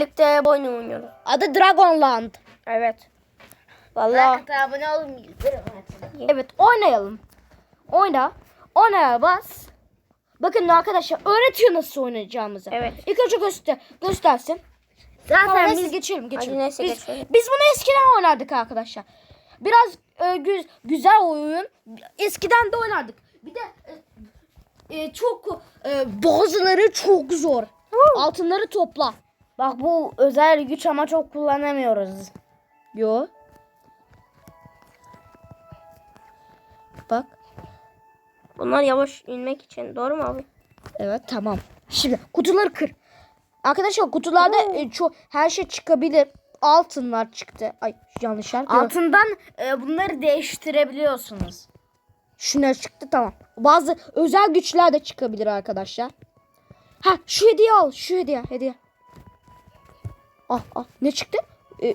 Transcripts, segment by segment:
birlikte oyun oynuyoruz. Adı Dragonland. Evet. Vallahi. abone olun Evet oynayalım. Oyna. Oynaya bas. Bakın arkadaşlar öğretiyor nasıl oynayacağımızı. Evet. İlk önce göster göstersin. Zaten Tamam, biz geçelim geçelim. Hadi neyse, biz, geçelim. biz bunu eskiden oynardık arkadaşlar. Biraz e, gü- güzel oyun. Eskiden de oynardık. Bir de e, e, çok e, bazıları çok zor. Altınları topla. Bak bu özel güç ama çok kullanamıyoruz. Yo. Bak. Bunlar yavaş inmek için. Doğru mu abi? Evet tamam. Şimdi kutuları kır. Arkadaşlar kutularda e, çok her şey çıkabilir. Altınlar çıktı. Ay yanlış yer. Altından e, bunları değiştirebiliyorsunuz. Şunlar çıktı tamam. Bazı özel güçler de çıkabilir arkadaşlar. Ha şu hediye al. Şu hediye. Hediye. Ah ah ne çıktı? E,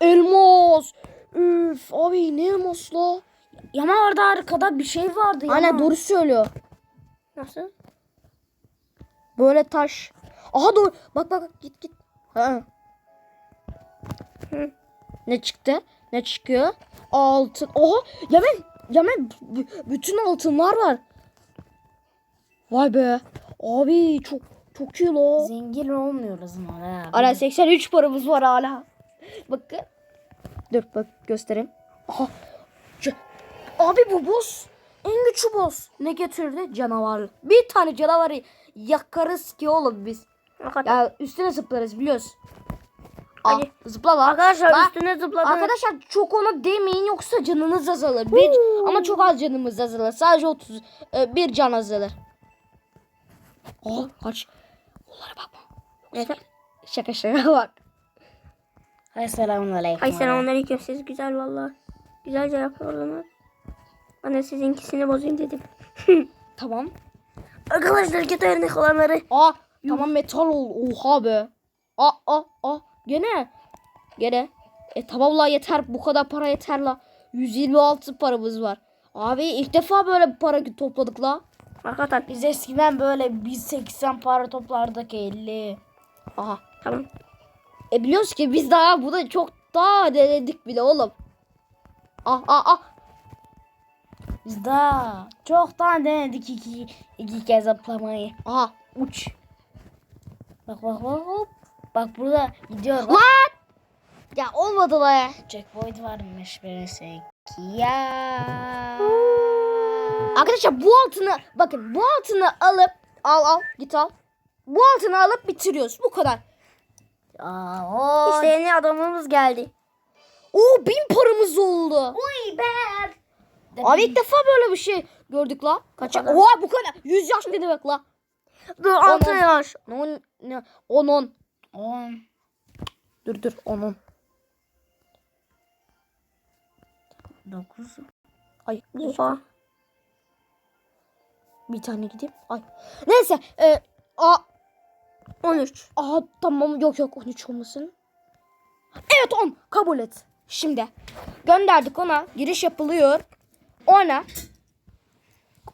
elmas. Üf abi ne elmas la? Ama orada arkada bir şey vardı ya. Aynen doğru söylüyor. Nasıl? Böyle taş. Aha doğru. Bak bak git git. Ha. Hı. Ne çıktı? Ne çıkıyor? Altın. Oha Yamen b- bütün altınlar var. Vay be. Abi çok çok iyi la. Zengin olmuyoruz ama ha. Hala 83 paramız var hala. Bakın. Dur bak göstereyim. Aha. Ca- Abi bu boss. En güçlü boss. Ne getirdi? Canavar. Bir tane canavarı yakarız ki oğlum biz. Hakikaten. Ya üstüne zıplarız biliyoruz. Aa, zıpla lan. Arkadaşlar Lan, üstüne zıpladım. Arkadaşlar çok ona demeyin yoksa canınız azalır. Bir, ama çok az canımız azalır. Sadece 30 e, bir can azalır. Aa kaç. Onlara bakma. Neden? Şaka şaka bak. Hay selamun aleyküm. Ay selamünaleyküm. Siz güzel valla. Güzelce yapıyordunuz. Ben de sizinkisini bozayım dedim. Tamam. Arkadaşlar git örnek olanları. Aa tamam metal ol. Oha be. Aa aa aa. Gene. Gene. E tamam la yeter. Bu kadar para yeter la. 126 paramız var. Abi ilk defa böyle bir para topladık la. Hakikaten. Biz eskiden böyle 180 para toplardık 50. Aha. Tamam. E biliyoruz ki biz daha bunu çok daha denedik bile oğlum. Ah ah ah. Biz daha çoktan denedik iki, iki kez zıplamayı. Aha uç. Bak bak bak hop. Bak burada gidiyor. Bak. Lan! Ya olmadı la ya. Checkpoint varmış birisi. Ya. Arkadaşlar bu altını bakın bu altını alıp al al git al. Bu altını alıp bitiriyoruz. Bu kadar. Aa. İşte yeni adamımız geldi. Oo bin paramız oldu. Uy be. Abi ilk defa böyle bir şey gördük la. Kaç? kadar. Oha bu kadar. 100 yaş ne demek la? Dur altı on. yaş. 10 ne 10 10. 10. Dur dur 10 10. 9. Ay Oha. Bir tane gideyim. Ay. Neyse. E, a, 13. Aha tamam yok yok 13 olmasın. Evet 10 kabul et. Şimdi gönderdik ona giriş yapılıyor. Ona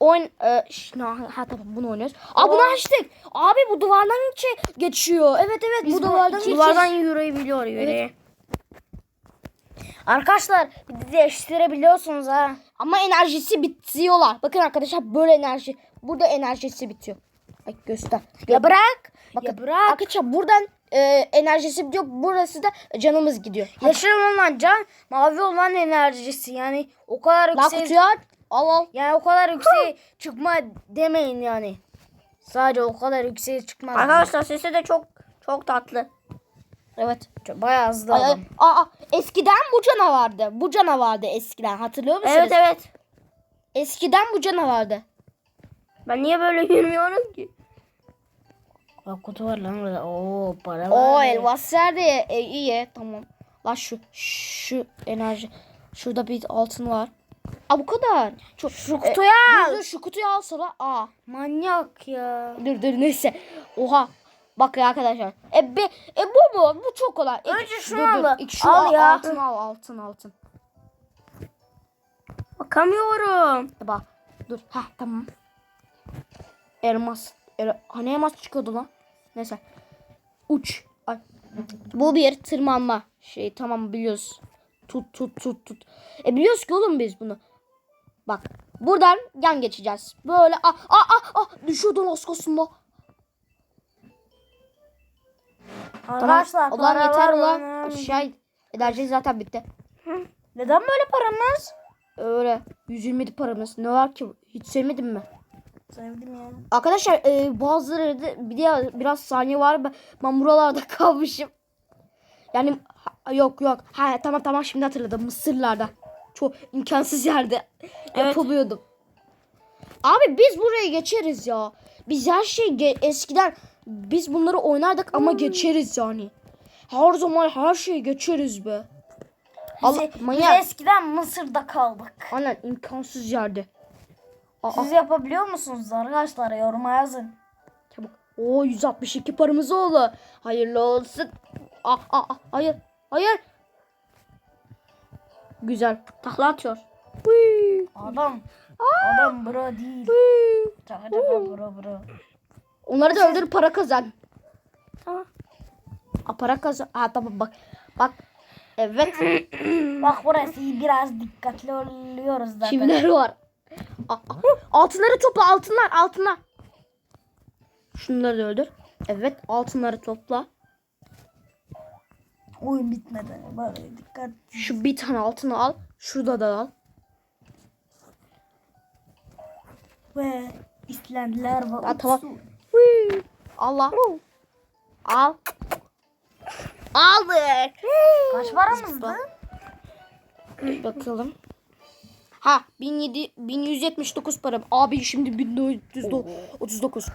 oyun e, ş- na- ha tamam bunu oynuyoruz. Aa bunu açtık. Abi bu duvardan içe geçiyor. Evet evet bu duvardan içe. Duvardan yürüyebiliyor yürüye. Arkadaşlar bir de değiştirebiliyorsunuz ha. Ama enerjisi bitiyorlar. Bakın arkadaşlar böyle enerji. Burada enerjisi bitiyor. Ay göster. Ya bırak. Bakın Ya bırak. Arkadaşlar buradan e, enerjisi bitiyor. Burası da canımız gidiyor. Yeşil olan can, mavi olan enerjisi. Yani o kadar La yüksek. kutuyu aç. Al al. Yani o kadar yükseğe çıkma demeyin yani. Sadece o kadar yükseğe çıkmaz. Arkadaşlar sesi de çok çok tatlı. Evet. Çok- Bayağı hızlı Ay, adam. aa, eskiden bu canavardı. Bu canavardı eskiden. Hatırlıyor musunuz? Evet evet. Eskiden bu canavardı. Ben niye böyle yürümüyorum ki? Bak kutu var lan burada. Oo para var. O elmas nerede? E, iyi tamam. La şu şu enerji. Şurada bir altın var. Aa bu kadar. Çok, Şu E, kutuyu al. dur, dur, şu kutuyu al sana. Aa. Manyak ya. Dur dur neyse. Oha. Bak ya arkadaşlar. E, be, e bu mu? Bu çok kolay. E, Önce şunu dur, dur. al. İlk şu Al al, ya. Altın al altın altın. Bakamıyorum. E, bak. Dur. Ha tamam. Elmas. El, hani elmas çıkıyordu lan. Neyse. Uç. Ay. Bu bir tırmanma şey tamam biliyoruz. Tut tut tut tut. E biliyoruz ki oğlum biz bunu. Bak buradan yan geçeceğiz. Böyle ah ah ah ah düşüyordun askosunda. Arkadaşlar Tamam. Ulan yeter ulan. Aşağı. Enerji zaten bitti. Neden böyle paramız? Öyle 120 paramız. Ne var ki? Hiç sevmedin mi? Sevdim ya. Arkadaşlar e, bazıları da bir de biraz saniye var. Ben, ben buralarda kalmışım. Yani ha- yok yok. Ha tamam tamam şimdi hatırladım. Mısırlarda. Çok imkansız yerde yapılıyordum. Abi biz buraya geçeriz ya. Biz her şey eskiden biz bunları oynardık ama geçeriz yani. Her zaman her şeyi geçeriz be. Allah Biz, biz eskiden Mısır'da kaldık. Aynen imkansız yerde. Aa, Siz yapabiliyor musunuz arkadaşlar? Yoruma yazın. Çabuk. Oo 162 paramız oldu. Hayırlı olsun. Ah ah ah hayır. Hayır. Güzel. Takla atıyor. Adam. Adam bro değil. Çaka çaka bro bro. Onları da öldür para kazan. Tamam. Aa, para kazan. Ha tamam bak. Bak. Evet. Bak burası biraz dikkatli oluyoruz zaten. Çiviler var. Altınları topla altınlar altınlar. Şunları da öldür. Evet altınları topla. Oyun bitmedi. Böyle dikkat. Şu bir tane altını al. Şurada da al. Ve ve Aa, tamam. Allah. Al. Aldık. Kaç paramızdı? Bakalım. Ha 1700 1179 param. Abi şimdi 1439.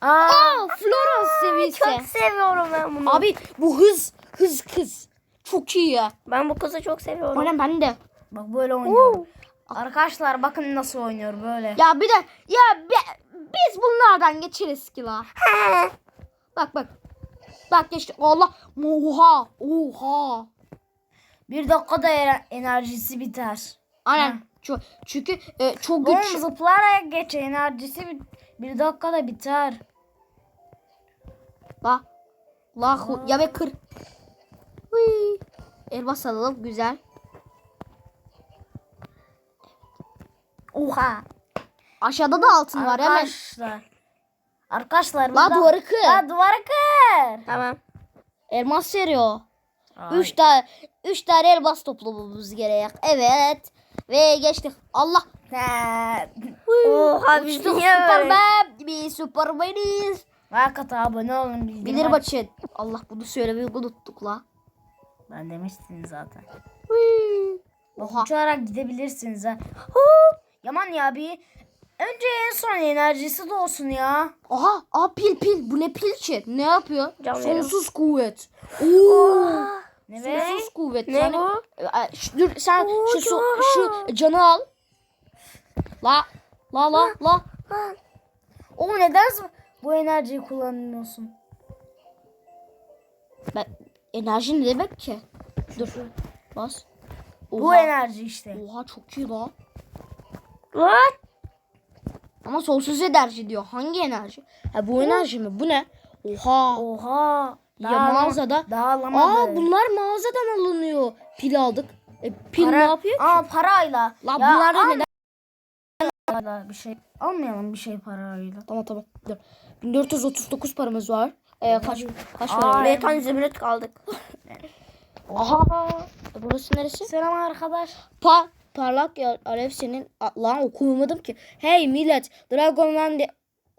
Aa, Aa Florence seviyesi. Çok seviyorum ben bunu. Abi bu hız hız kız. Çok iyi ya. Ben bu kızı çok seviyorum. Aynen ben de. bak böyle oynuyorum. Arkadaşlar bakın nasıl oynuyor böyle. Ya bir de ya bi- biz bunlardan geçeriz ki la. bak bak. Bak geçti. Allah. Oha. Oha. Bir dakikada ener- enerjisi biter. Aynen. Çok, çünkü e, çok Oğlum güç. zıplayarak geç enerjisi bir, bir dakikada biter. La. La hu- ya ve kır. Hıy. Elmas alalım güzel. Oha. Aşağıda da altın var hemen. Arkadaşlar. Arkadaşlar. La burada- duvarı kır. La duvarı kır. Tamam. Elmas veriyor. Üç tane üç tane elmas toplamamız gerek. Evet. Ve geçtik. Allah. Ha. Oha biz Uçtuk niye böyle? Superman. Biz Superman'iz. Hakikaten abone olun. bildirim Bilir aç- maçın. Allah bunu söylemeyi unuttuk la. Ben demiştim zaten. Oha. uçarak gidebilirsiniz ha. Yaman ya bir önce en son enerjisi de olsun ya. Aha, aa pil pil. Bu ne pil ki? Ne yapıyor? Can. Sonsuz kuvvet. Oo. Ne? Sonsuz kuvvet. Ne yani, bu? Şu- dur sen şu su- şu canı al. La la la la. O neden bu enerjiyi kullanıyorsun? Ben enerji ne demek ki? Dur. Bas. Bu Oha. enerji işte. Oha çok iyi la. Lan. Ama sonsuz enerji diyor. Hangi enerji? Ha bu enerji mi? Bu ne? Oha. Oha. Ya Daha- mağazada. Daha alamadı. Aa bunlar mağazadan alınıyor. Pil aldık. E, pil Para- ne yapıyor? Aa parayla. La Ya bunlar da neden? Parayla bir şey almayalım bir şey parayla. Tamam tamam. Dur. 1439 paramız var. Ee, kaç kaç para? Bir tane zümrüt kaldık. Aha. E, Burası neresi? Selam arkadaş. Pa parlak ya Alev senin lan okuyamadım ki. Hey millet Dragon Man de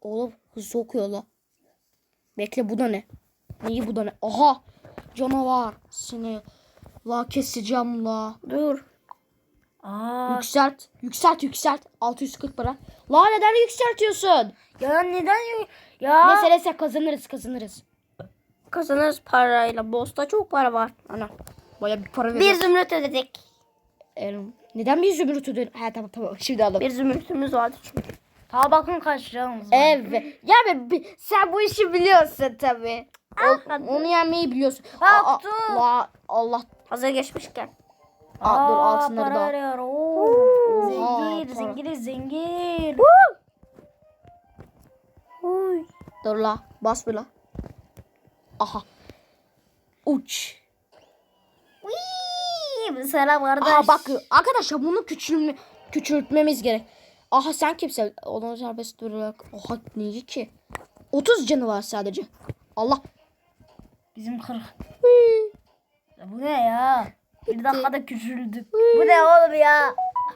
Oğlum hızlı okuyor la. Bekle bu da ne? Neyi bu da ne? Aha canavar seni la keseceğim la. Dur. Aa, Yükselt yükselt yükselt 640 para. La neden yükseltiyorsun? ya neden? Ya. Neyse kazanırız kazanırız. Kazanırız parayla. Boss'ta çok para var. Ana baya bir para Bir veriyoruz. zümrüt ödedik. Ee, neden bir zümrüt ödün? Ha tamam tamam şimdi anladım. Bir zümrütümüz vardı çünkü. Ta bakın kaç liramız var. Evet. Ya be, bi- sen bu işi biliyorsun tabii. O- onu yenmeyi biliyorsun. Aa, dur. la, Allah. Hazır geçmişken. Aa, dur Aa, altınları para da. arıyor. Oo. Oha, Zengin, para. zengin, zengin. Uy. Dur la. Bas bir la. Aha. Uç. Selam kardeş. Aa bak arkadaşlar bunu küçülme, küçültmemiz gerek. Aha sen kimse onu serbest durarak. Oha neyi ki? 30 canı var sadece. Allah. Bizim 40. Ya bu ne ya? Bir dakikada küçüldük. Bu ne oğlum ya?